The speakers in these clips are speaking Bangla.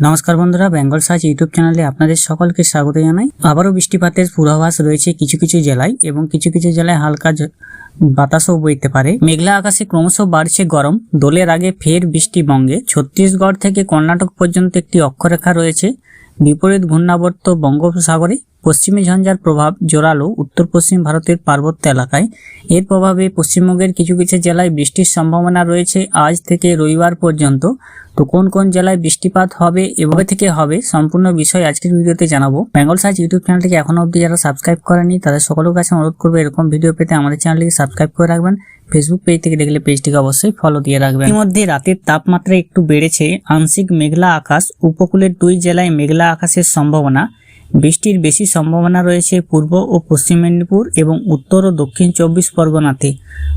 নমস্কার বন্ধুরা, বেঙ্গল সার্চ ইউটিউব চ্যানেলে আপনাদের সকলকে স্বাগত জানাই। আবারও বৃষ্টিপাতের পূর্বাভাস রয়েছে কিছু কিছু জেলায় এবং কিছু কিছু জেলায় হালকা বাতাসও বইতে পারে। মেঘলা আকাশে ক্রমশ বাড়ছে গরম। দোলের আগে ফের বৃষ্টি বঙ্গে। ছত্তিশগড় থেকে কর্ণাটক পর্যন্ত একটি অক্ষরেখা রয়েছে। বিপরীত ঘূর্ণাবর্ত বঙ্গোপসাগরে পশ্চিমী ঝঞ্ঝার প্রভাব জোরালো উত্তর পশ্চিম ভারতের পার্বত্য এলাকায়। এর প্রভাবে পশ্চিমবঙ্গের কিছু কিছু জেলায় বৃষ্টির সম্ভাবনা রয়েছে আজ থেকে রবিবার পর্যন্ত। তো কোন কোন জেলায় বৃষ্টিপাত হবে, এভাবে থেকে হবে, সম্পূর্ণ বিষয় আজকের ভিডিওতে জানাব। বেঙ্গল সাইজ ইউটিউব চ্যানেলটিকে এখন অবধি যারা সাবস্ক্রাইব করেনি তাদের সকলের কাছে অনুরোধ করব এরকম ভিডিও পেতে আমাদের চ্যানেলটিকে সাবস্ক্রাইব করে রাখবেন। ফেসবুক পেজ থেকে দেখলে পেজটিকে অবশ্যই ফলো দিয়ে রাখবেন। ইতিমধ্যে রাতের তাপমাত্রা একটু বেড়েছে। আংশিক মেঘলা আকাশ, উপকূলের দুই জেলায় মেঘলা আকাশের সম্ভাবনা। বৃষ্টির বেশি সম্ভাবনা রয়েছে পূর্ব ও পশ্চিম মেদিনীপুর এবং উত্তর ও দক্ষিণ চব্বিশ পরগনাতে।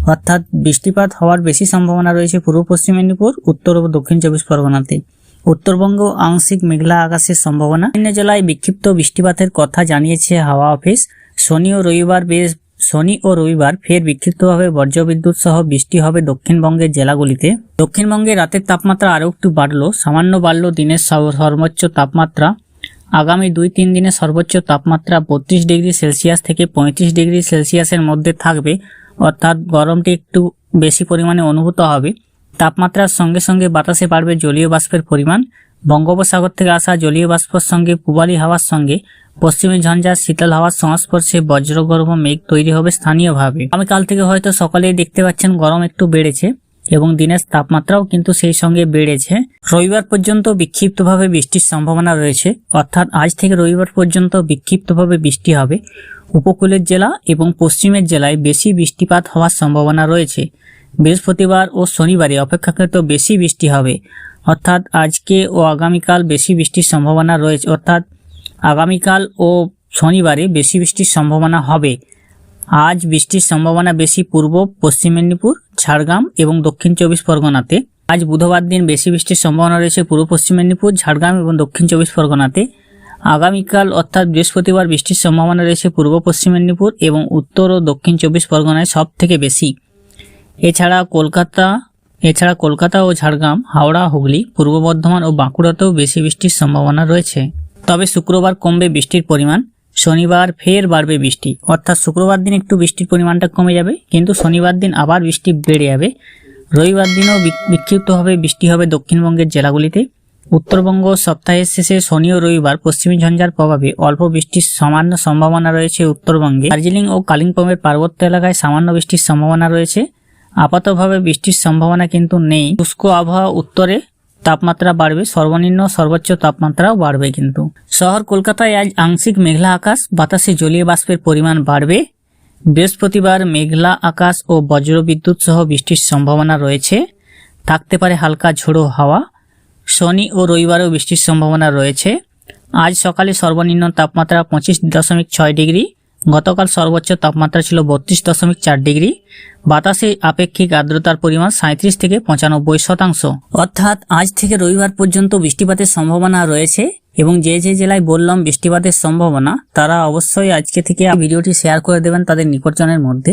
অর্থাৎ বৃষ্টিপাত হওয়ার বেশি সম্ভাবনা রয়েছে পূর্ব পশ্চিম মেদিনীপুর, উত্তর ও দক্ষিণ চব্বিশ পরগনাতে। উত্তরবঙ্গ আংশিক মেঘলা আকাশের সম্ভাবনা। বিভিন্ন জেলায় বিক্ষিপ্ত বৃষ্টিপাতের কথা জানিয়েছে হাওয়া অফিস। শনি ও রবিবার বেশ, শনি ও রবিবার ফের বিক্ষিপ্তভাবে বজ্রবিদ্যুৎ সহ বৃষ্টি হবে দক্ষিণবঙ্গের জেলাগুলিতে। দক্ষিণবঙ্গে রাতের তাপমাত্রা আরও একটু বাড়লো, সামান্য বাড়লো দিনের সর্বোচ্চ তাপমাত্রা। আগামী দুই তিন দিনে সর্বোচ্চ তাপমাত্রা বত্রিশ ডিগ্রি সেলসিয়াস থেকে পঁয়ত্রিশ ডিগ্রি সেলসিয়াসের মধ্যে থাকবে, অর্থাৎ গরমটি একটু বেশি পরিমাণে অনুভূত হবে। তাপমাত্রার সঙ্গে সঙ্গে বাতাসে বাড়বে জলীয় বাষ্পের পরিমাণ। বঙ্গোপসাগর থেকে আসা জলীয় বাষ্পর সঙ্গে পূবালি হাওয়ার সঙ্গে পশ্চিমী ঝঞ্ঝা শীতল হাওয়ার সংস্পর্শে বজ্রগর্ভ মেঘ তৈরি হবে স্থানীয়ভাবে। আগামীকাল থেকে হয়তো সকালেই দেখতে পাচ্ছেন গরম একটু বেড়েছে। এবং দিনের তাপমাত্রাও কিন্তু সেই সঙ্গে বেড়েছে। রবিবার পর্যন্ত বিক্ষিপ্তভাবে বৃষ্টির সম্ভাবনা রয়েছে। অর্থাৎ আজ থেকে রবিবার পর্যন্ত বিক্ষিপ্তভাবে বৃষ্টি হবে। উপকূলের জেলা এবং পশ্চিমের জেলায় বেশি বৃষ্টিপাত হওয়ার সম্ভাবনা রয়েছে। বৃহস্পতিবার ও শনিবারে অপেক্ষাকৃত বেশি বৃষ্টি হবে। অর্থাৎ আজকে ও আগামীকাল বেশি বৃষ্টির সম্ভাবনা রয়েছে। অর্থাৎ আগামীকাল ও শনিবারে বেশি বৃষ্টির সম্ভাবনা হবে। আজ বৃষ্টির সম্ভাবনা বেশি পূর্ব, পশ্চিম মেদিনীপুর, ঝাড়গ্রাম এবং দক্ষিণ চব্বিশ পরগনাতে। আজ বুধবার দিন বেশি বৃষ্টির সম্ভাবনা রয়েছে পূর্ব, পশ্চিম মেদিনীপুর, ঝাড়গ্রাম এবং দক্ষিণ চব্বিশ পরগনাতে। আগামীকাল অর্থাৎ বৃহস্পতিবার বৃষ্টির সম্ভাবনা রয়েছে পূর্ব, পশ্চিম মেদিনীপুর এবং উত্তর ও দক্ষিণ চব্বিশ পরগনায় সব থেকে বেশি। এছাড়া কলকাতা এছাড়া কলকাতা ও ঝাড়গ্রাম, হাওড়া, হুগলি, পূর্ব বর্ধমান ও বাঁকুড়াতেও বেশি বৃষ্টির সম্ভাবনা রয়েছে। তবে শুক্রবার কমবে বৃষ্টির পরিমাণ। শনিবার ফের বাড়বে বৃষ্টি। অর্থাৎ শুক্রবার দিন একটু বৃষ্টির পরিমাণটা কমে যাবে, কিন্তু শনিবার দিন আবার বৃষ্টি বেড়ে যাবে। রবিবার দিনও বিক্ষিপ্তভাবে বৃষ্টি হবে দক্ষিণবঙ্গের জেলাগুলিতে। উত্তরবঙ্গ সপ্তাহের শেষে শনি ও রবিবার পশ্চিমী ঝঞ্ঝার প্রভাবে অল্প বৃষ্টির সামান্য সম্ভাবনা রয়েছে উত্তরবঙ্গে। দার্জিলিং ও কালিম্পংয়ের পার্বত্য এলাকায় সামান্য বৃষ্টির সম্ভাবনা রয়েছে। আপাতভাবে বৃষ্টির সম্ভাবনা কিন্তু নেই। শুষ্ক আবহাওয়া উত্তরে তাপমাত্রা বাড়বে, সর্বনিম্ন সর্বোচ্চ তাপমাত্রাও বাড়বে কিন্তু। শহর কলকাতায় আজ আংশিক মেঘলা আকাশ, বাতাসে জলীয় বাষ্পের পরিমাণ বাড়বে। বৃহস্পতিবার মেঘলা আকাশ ও বজ্রবিদ্যুৎ সহ বৃষ্টির সম্ভাবনা রয়েছে। থাকতে পারে হালকা ঝোড়ো হাওয়া। শনি ও রবিবারেও বৃষ্টির সম্ভাবনা রয়েছে। আজ সকালে সর্বনিম্ন তাপমাত্রা পঁচিশ দশমিক ছয় ডিগ্রি। গতকাল সর্বোচ্চ তাপমাত্রা ছিল বত্রিশ দশমিক চার ডিগ্রি। বাতাসে আপেক্ষিক আর্দ্রতার পরিমাণ সাঁত্রিশ থেকে পঁচানব্বই শতাংশ। অর্থাৎ আজ থেকে রবিবার পর্যন্ত বৃষ্টিপাতের সম্ভাবনা রয়েছে এবং যে যে জেলায় বললাম বৃষ্টিপাতের সম্ভাবনা, তারা অবশ্যই আজকে থেকে ভিডিওটি শেয়ার করে দেবেন তাদের নিকটজনের মধ্যে।